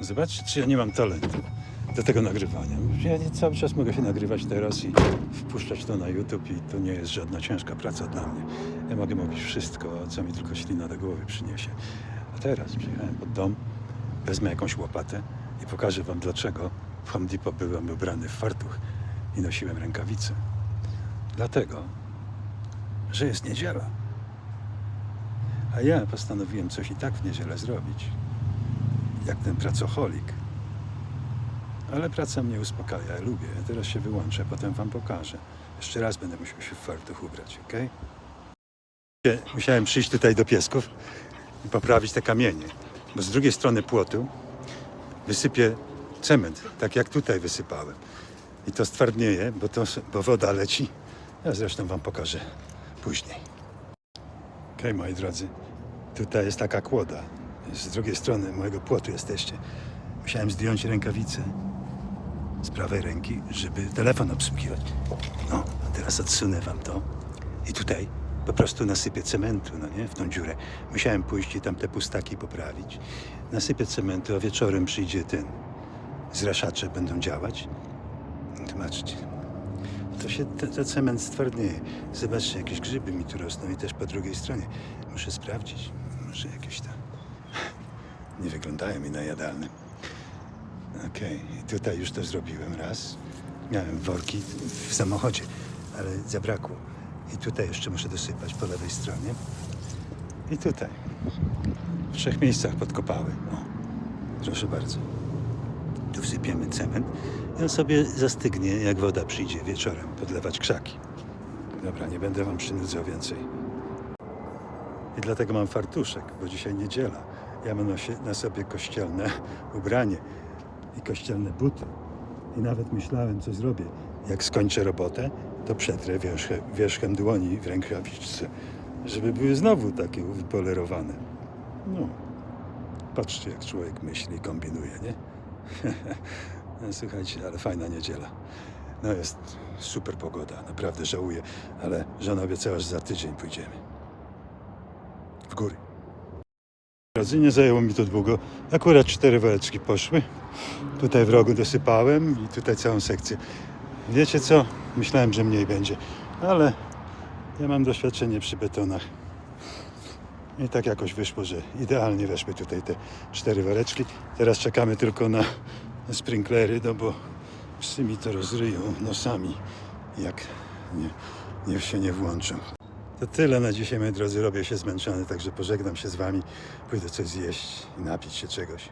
Zobaczcie, czy ja nie mam talentu do tego nagrywania. Ja cały czas mogę się nagrywać teraz i wpuszczać to na YouTube i to nie jest żadna ciężka praca dla mnie. Ja mogę mówić wszystko, co mi tylko ślina do głowy przyniesie. A teraz przyjechałem pod dom, wezmę jakąś łopatę i pokażę wam dlaczego w Home Depot byłem ubrany w fartuch i nosiłem rękawice. Dlatego, że jest niedziela. A ja postanowiłem coś i tak w niedzielę zrobić. Jak ten pracocholik. Ale praca mnie uspokaja, ja lubię. Ja teraz się wyłączę, potem wam pokażę. Jeszcze raz będę musiał się w fartuch ubrać, ok? Musiałem przyjść tutaj do piesków i poprawić te kamienie. Bo z drugiej strony płotu wysypię cement, tak jak tutaj wysypałem. I to stwardnieje, bo, to, bo woda leci. Ja zresztą wam pokażę później. Okej, moi drodzy, tutaj jest taka kłoda. Z drugiej strony mojego płotu jesteście. Musiałem zdjąć rękawice z prawej ręki, żeby telefon obsługiwać. No, a teraz odsunę wam to. I tutaj po prostu nasypię cementu, no nie, w tą dziurę. Musiałem pójść i tam te pustaki poprawić. Nasypię cementu, a wieczorem przyjdzie ten. Zraszacze będą działać. Zobaczcie. To się, te, te cement stwardnieje. Zobaczcie, jakieś grzyby mi tu rosną i też po drugiej stronie. Muszę sprawdzić. Może jakieś tam... Nie wyglądają mi na jadalne. Okej, i tutaj już to zrobiłem raz. Miałem worki w samochodzie, ale zabrakło. I tutaj jeszcze muszę dosypać po lewej stronie. I tutaj. W trzech miejscach podkopały. O, proszę bardzo. Tu wsypiemy cement i on sobie zastygnie, jak woda przyjdzie wieczorem, podlewać krzaki. Dobra, nie będę wam przynudzał więcej. I dlatego mam fartuszek, bo dzisiaj niedziela. Ja mam na, sobie kościelne ubranie i kościelne buty. I nawet myślałem, co zrobię. Jak skończę robotę, to przetrę wierzchem, wierzchem dłoni w rękawiczce, żeby były znowu takie wypolerowane. No, patrzcie, jak człowiek myśli kombinuje, nie? Słuchajcie, ale fajna niedziela. No jest super pogoda, naprawdę żałuję, ale żona obiecała, że za tydzień pójdziemy. W góry. Drodzy, nie zajęło mi to długo. Akurat cztery woreczki poszły. Tutaj w rogu dosypałem i tutaj całą sekcję. Wiecie co? Myślałem, że mniej będzie, ale ja mam doświadczenie przy betonach. I tak jakoś wyszło, że idealnie weszły tutaj te cztery woreczki. Teraz czekamy tylko na sprinklery, no bo psy mi to rozryją nosami, jak nie, nie się nie włączą. To tyle na dzisiaj, moi drodzy. Robię się zmęczony, także pożegnam się z wami. Pójdę coś zjeść i napić się czegoś.